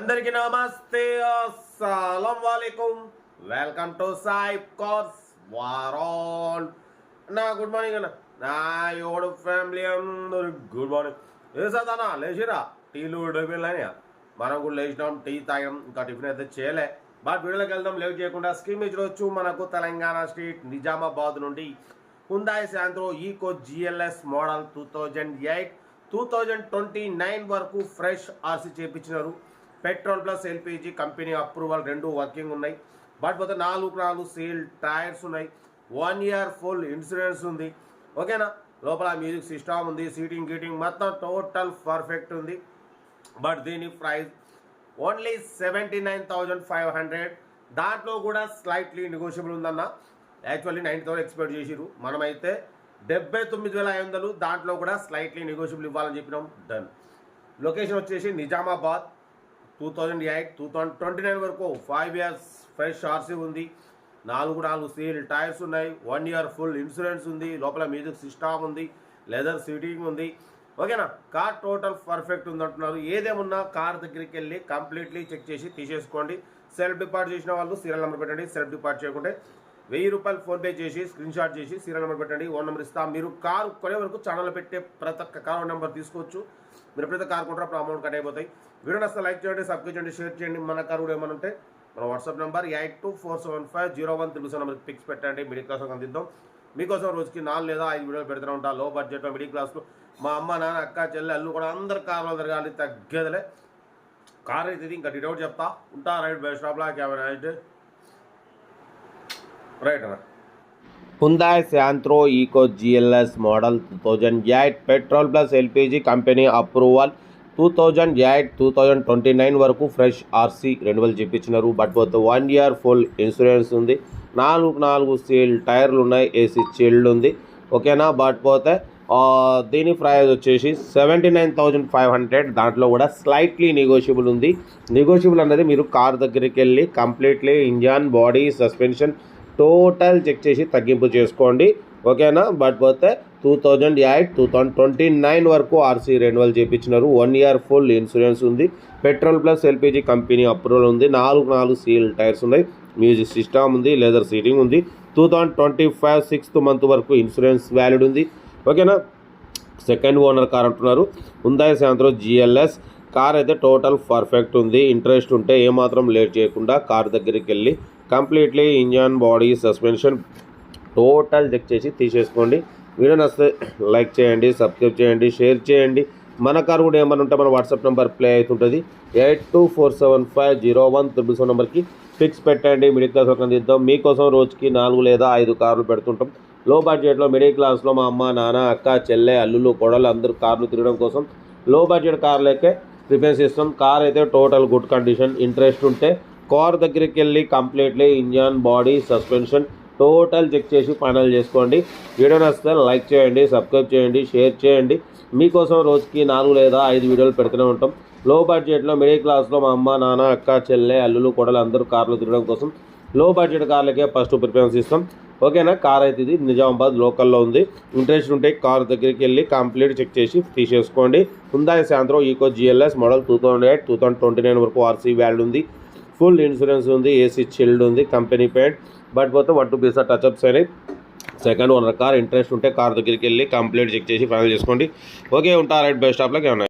అందరికీ నమస్తే. అస్సలం వాలేకుం వెల్కమ్ టు సాయిబ్ కోర్స్ వారాల్ నా గుడ్ మార్నింగ్ అన్న. నా యోడు ఫ్యామిలీ అందరు గుడ్ మార్నింగ్. ఏ సదానా లేచిరా? టీలు డబ్బులని మనం కూడా లేచినాం టీ తాగాం ఇంకా టిఫిన్ అయితే చేయలే. బట్ వీడియోకి వెళ్దాం లేట్ చేయకుండా స్కీమ్ ఇచ్చి మనకు తెలంగాణ స్టేట్ నిజామాబాద్ నుండి Hyundai Santro eco GLS model two thousand eight two thousand twenty nine వరకు fresh RC చేపించినారు. Petrol plus LPG company approval రెండు వర్కింగ్ ఉన్నాయి. బట్ పోతే నాలుగు నాలుగు సీల్ టైర్స్ ఉన్నాయి. వన్ ఇయర్ ఫుల్ ఇన్సూరెన్స్ ఉంది. ఓకేనా? లోపల మ్యూజిక్ సిస్టమ్ ఉంది సీటింగ్ గీటింగ్ మొత్తం టోటల్ పర్ఫెక్ట్ ఉంది. బట్ దీని price only seventy nine thousand five hundred. దాంట్లో కూడా స్లైట్లీ నెగోషియబుల్ ఉందన్న. యాక్చువల్లీ నైన్ థౌసండ్ ఎక్స్పెక్ట్ చేసిరు మనమైతే డెబ్బై తొమ్మిది వేల ఐదు వందలు దాంట్లో కూడా స్లైట్లీ నెగోషియబుల్ ఇవ్వాలని చెప్పినాం. డన్. లొకేషన్ వచ్చేసి Nizamabad. Two thousand eight two thousand twenty nine వరకు ఫైవ్ ఇయర్స్ ఫ్రెష్ ఆర్సీ ఉంది. నాలుగు నాలుగు సీల్ టైర్స్ ఉన్నాయి. వన్ ఇయర్ ఫుల్ ఇన్సూరెన్స్ ఉంది. లోపల మ్యూజిక్ సిస్టమ్ ఉంది. లెదర్ సీటింగ్ ఉంది. ఓకేనా? కార్ టోటల్ పర్ఫెక్ట్ ఉందంటున్నారు. ఏదేమున్నా కార్ దగ్గరికి వెళ్ళి కంప్లీట్లీ చెక్ చేసి తీసేసుకోండి. సెల్ఫ్ డిపార్ట్ చేసిన వాళ్ళు సీరియల్ నెంబర్ పెట్టండి. సెల్ఫ్ డిపార్ట్ చేయకుంటే వెయ్యి రూపాయలు ఫోన్పే చేసి స్క్రీన్ షాట్ చేసి సీరియల్ నెంబర్ పెట్టండి. ఓన్ నెంబర్ ఇస్తా. మీరు కారు కొనే వరకు ఛానల్ పెట్టే ప్రతి ఒక్క కార్ నెంబర్ తీసుకోవచ్చు. మీరు ఎప్పుడైతే కార్ కొంటారో అప్పుడు అమౌంట్ కట్ అయిపోతాయి. వీడియో నస్తే లైక్ చేయండి సబ్స్క్రైబ్ చేయండి షేర్ చేయండి. మన కారు కూడా ఏమైనా ఉంటే మన WhatsApp number eight two four seven five zero one triple seven నెంబర్కి పిక్స్ పెట్టండి. మిడిల్ క్లాస్ అందిద్దాం. మీకోసం రోజుకి నాలుగు లేదా ఐదు వీడియోలు పెడుతూనే ఉంటా. లో బడ్జెట్లో మిడిల్ క్లాస్లో మా అమ్మ నాన్న అక్క చెల్లె అల్లు కూడా అందరు కారులో తిరగాలి తగ్గేదిలే. కార్ అయితే ఇంకా డిటౌట్ చెప్తా. ఉంటా రైట్ బెస్ట్ స్టాప్లా క్యామెరా అయితే రైట్ అన్న Hyundai Santro eco GLS model two thousand eight petrol plus LPG company approval two thousand eight two thousand twenty nine వరకు ఫ్రెష్ ఆర్సీ రెన్యువల్ చేయించినారు బట్ పోతే వన్ ఇయర్ ఫుల్ ఇన్సూరెన్స్ ఉంది. నాలుగు నాలుగు seal టైర్లు ఉన్నాయి. ఏసీ చీల్డ్ ఉంది. ఓకేనా బట్ పోతే దీని ప్రైస్ వచ్చేసి seventy nine thousand five hundred దాంట్లో కూడా స్లైట్లీ నెగోషియబుల్ ఉంది. నెగోషియబుల్ అనేది మీరు కార్ దగ్గరికి వెళ్ళి completely engine body suspension total check చేసి తగ్గింపు చేసుకోండి. ఓకేనా? బట్ పోతే two thousand eight two thousand twenty nine వరకు ఆర్సీ రెన్యువల్ చేయించినారు వన్ ఇయర్ ఫుల్ ఇన్సూరెన్స్ ఉంది. Petrol plus LPG company approval ఉంది. నాలుగు నాలుగు సీల్ టైర్స్ ఉన్నాయి. మ్యూజిక్ సిస్టమ్ ఉంది లెదర్ సీటింగ్ ఉంది. Two thousand twenty five sixth month వరకు ఇన్సూరెన్స్ వ్యాలిడ్ ఉంది. ఓకేనా? సెకండ్ ఓనర్ కార్ అంటున్నారు. ఉందాయి సాయంత్రం జిఎల్ఎస్. కార్ అయితే టోటల్ పర్ఫెక్ట్ ఉంది. ఇంట్రెస్ట్ ఉంటే ఏమాత్రం లేట్ చేయకుండా కార్ దగ్గరికి వెళ్ళి completely engine body suspension total check చేసి తీసేసుకోండి. వీడియో నచ్చితే లైక్ చేయండి సబ్స్క్రైబ్ చేయండి షేర్ చేయండి. మన కార్ కూడా ఏమైనా ఉంటే మన వాట్సాప్ నెంబర్ ప్లే అవుతుంటుంది. Eight two four seven five zero one triple seven నెంబర్కి ఫిక్స్ పెట్టండి. మిడిల్ క్లాస్ ఒక అందిద్దాం. మీకోసం రోజుకి నాలుగు లేదా ఐదు కార్లు పెడుతుంటాం. లో బడ్జెట్లో మిడిల్ క్లాస్లో మా అమ్మ నాన్న అక్క చెల్లె అల్లులు కొడలు అందరూ కార్లు తిరగడం కోసం లో బడ్జెట్ కార్లకే ప్రిఫరెన్స్ ఇస్తాం కార్ అయితే టోటల్ గుడ్ కండిషన్. ఇంట్రెస్ట్ ఉంటే కార్ దగ్గరికి వెళ్ళి completely engine body suspension total check చేసి ఫైనల్ చేసుకోండి. వీడియో నచ్చితే లైక్ చేయండి సబ్స్క్రైబ్ చేయండి షేర్ చేయండి. మీకోసం రోజుకి నాలుగు లేదా ఐదు వీడియోలు పెడుతూనే ఉంటాం. లో బడ్జెట్లో మిడిల్ క్లాస్లో మా అమ్మ నాన్న అక్క చెల్లె అల్లులు కొడలు అందరూ కార్లు తిరగడం కోసం లో బడ్జెట్ కార్లకే ఫస్ట్ ప్రిఫరెన్స్ ఇస్తాం. ఓకేనా? కార్ అయితే ఇది నిజామాబాద్ లోకల్లో ఉంది. ఇంట్రెస్ట్ ఉంటే కార్ దగ్గరికి వెళ్ళి కంప్లీట్ చెక్ చేసి తీసేసుకోండి. హుందాయ్ సాయంత్రం eco GLS model two thousand eight two thousand twenty nine వరకు ఆర్సీ వ్యాల్యూ ఉంది. ఫుల్ ఇన్సూరెన్స్ ఉంది ఏసీ చిల్డ్ ఉంది కంపెనీ పెయింట్ బట్ పోతే వన్ టూ పీసా టచ్అప్స్ అయినాయి. సెకండ్ ఓనర్ కార్ ఇంట్రెస్ట్ ఉంటే కార్ దగ్గరికి వెళ్ళి కంప్లీట్ చెక్ చేసి ఫైనల్ చేసుకోండి. ఓకే ఉంటా రైట్ బెస్ట్ స్టాప్లోకి ఏమన్నా